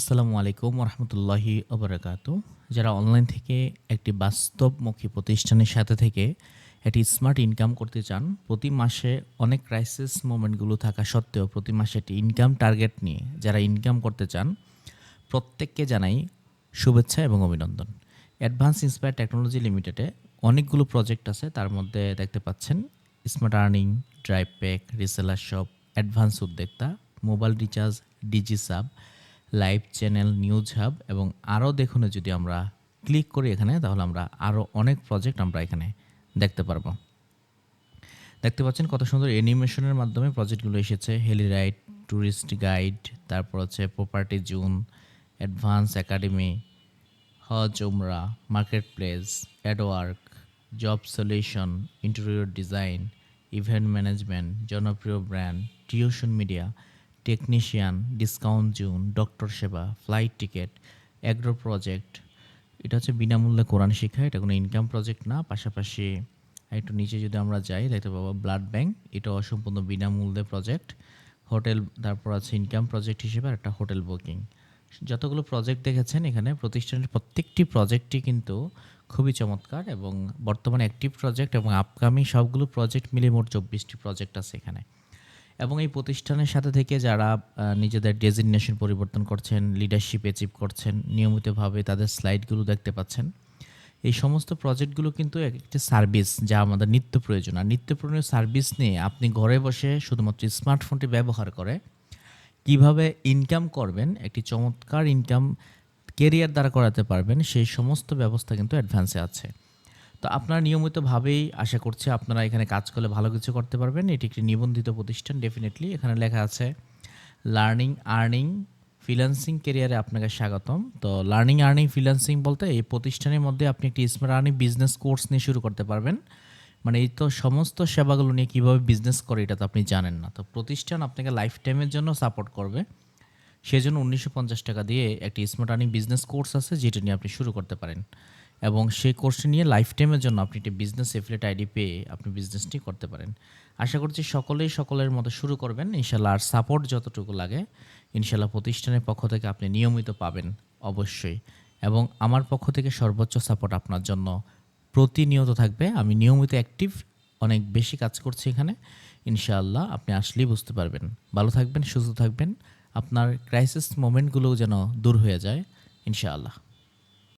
আসসালামু আলাইকুম রহমতুল্লাহি ওবরাকাত। যারা অনলাইন থেকে একটি বাস্তবমুখী প্রতিষ্ঠানের সাথে থেকে একটি স্মার্ট ইনকাম করতে চান, প্রতি মাসে অনেক ক্রাইসিস মোমেন্টগুলো থাকা সত্ত্বেও প্রতি মাসে একটি ইনকাম টার্গেট নিয়ে যারা ইনকাম করতে চান, প্রত্যেককে জানাই শুভেচ্ছা এবং অভিনন্দন। অ্যাডভান্স ইন্সপায়ার টেকনোলজি লিমিটেডে অনেকগুলো প্রজেক্ট আছে, তার মধ্যে দেখতে পাচ্ছেন smart earning drive pack reseller shop advance উদ্যোক্তা mobile recharge DG sub live channel news hub এবং আরও দেখুন যদি আমরা ক্লিক করি এখানে, তাহলে আমরা আরও অনেক প্রজেক্ট আমরা এখানে দেখতে পারব। দেখতে পাচ্ছেন কত সুন্দর অ্যানিমেশনের মাধ্যমে প্রজেক্টগুলো এসেছে। হেলি রাইড ট্যুরিস্ট গাইড, তারপর হচ্ছে প্রপার্টি জুন, অ্যাডভান্স একাডেমি, হজ, উমরা market place adwork, job solution, interior design, event management, জনপ্রিয় brand, tuition media technician discount zone doctor সেবা ফ্লাইট টিকিট অ্যাগ্রো প্রজেক্ট এটা হচ্ছে বিনামূল্যে কোরআন শিক্ষা, এটা কোনো ইনকাম প্রজেক্ট না, পাশাপাশি একটু নিচে যদি আমরা যাই দেখতে পাবো ব্লাড ব্যাংক এটা অসম্পূর্ণ বিনামূল্যে প্রজেক্ট হোটেল তারপর আছে ইনকাম প্রজেক্ট হিসেবে আর একটা হোটেল বুকিং যতগুলো প্রজেক্ট দেখেছেন এখানে, প্রতিষ্ঠানের প্রত্যেকটি প্রজেক্টই কিন্তু খুবই চমৎকার এবং বর্তমানে অ্যাক্টিভ প্রজেক্ট এবং আপকামিং সবগুলো প্রজেক্ট মিলে মোট চব্বিশটি প্রজেক্ট আছে এখানে। এবং এই প্রতিষ্ঠানের সাথে থেকে যারা নিজেদের ডেজিগনেশন পরিবর্তন করছেন লিডারশিপ অ্যাচিভ করছেন, নিয়মিতভাবে তাদের স্লাইডগুলো দেখতে পাচ্ছেন, এই সমস্ত প্রজেক্টগুলো কিন্তু এক একটি সার্ভিস যা আমাদের নিত্য প্রয়োজন। আর নিত্য প্রয়োজনীয় সার্ভিস নিয়ে আপনি ঘরে বসে শুধুমাত্র স্মার্টফোনটি ব্যবহার করে কীভাবে ইনকাম করবেন, একটি চমৎকার ইনকাম কেরিয়ার দ্বারা করাতে পারবেন, সেই সমস্ত ব্যবস্থা কিন্তু অ্যাডভান্সে আছে। তো আপনারা নিয়মিতভাবেই আশা করছি আপনারা এখানে কাজ করলে ভালো কিছু করতে পারবেন। এটি একটি নিবন্ধিত প্রতিষ্ঠান ডেফিনেটলি এখানে লেখা আছে লার্নিং আর্নিং ফ্রিল্যান্সিং কেরিয়ারে আপনাকে স্বাগতম। তো লার্নিং আর্নিং ফ্রিল্যান্সিং বলতে এই প্রতিষ্ঠানের মধ্যে আপনি একটি স্মার্ট আর্নিং বিজনেস কোর্স নিয়ে শুরু করতে পারবেন। মানে এই তো সমস্ত সেবাগুলো নিয়ে কীভাবে বিজনেস করে এটা তো আপনি জানেন না। তো প্রতিষ্ঠান আপনাকে লাইফ টাইমের জন্য সাপোর্ট করবে। সেজন্য উনিশশো পঞ্চাশ টাকা দিয়ে একটি স্মার্ট আর্নিং বিজনেস কোর্স আছে, যেটা নিয়ে আপনি শুরু করতে পারেন। এবং সেই কোর্সটি নিয়ে লাইফ টাইমের জন্য আপনি একটি বিজনেস এফিলেট আইডি পেয়ে আপনি বিজনেসটি করতে পারেন। আশা করছি সকলেই সকলের মতো শুরু করবেন। ইনশাল্লাহ আর সাপোর্ট যতটুকু লাগে ইনশাল্লাহ প্রতিষ্ঠানের পক্ষ থেকে আপনি নিয়মিত পাবেন, অবশ্যই। এবং আমার পক্ষ থেকে সর্বোচ্চ সাপোর্ট আপনার জন্য প্রতিনিয়ত থাকবে। আমি নিয়মিত অ্যাক্টিভ অনেক বেশি কাজ করছি এখানে। ইনশাআল্লাহ আপনি আসলেই বুঝতে পারবেন। ভালো থাকবেন, সুস্থ থাকবেন। আপনার ক্রাইসিস মোমেন্টগুলোও যেন দূর হয়ে যায়, ইনশাআল্লাহ।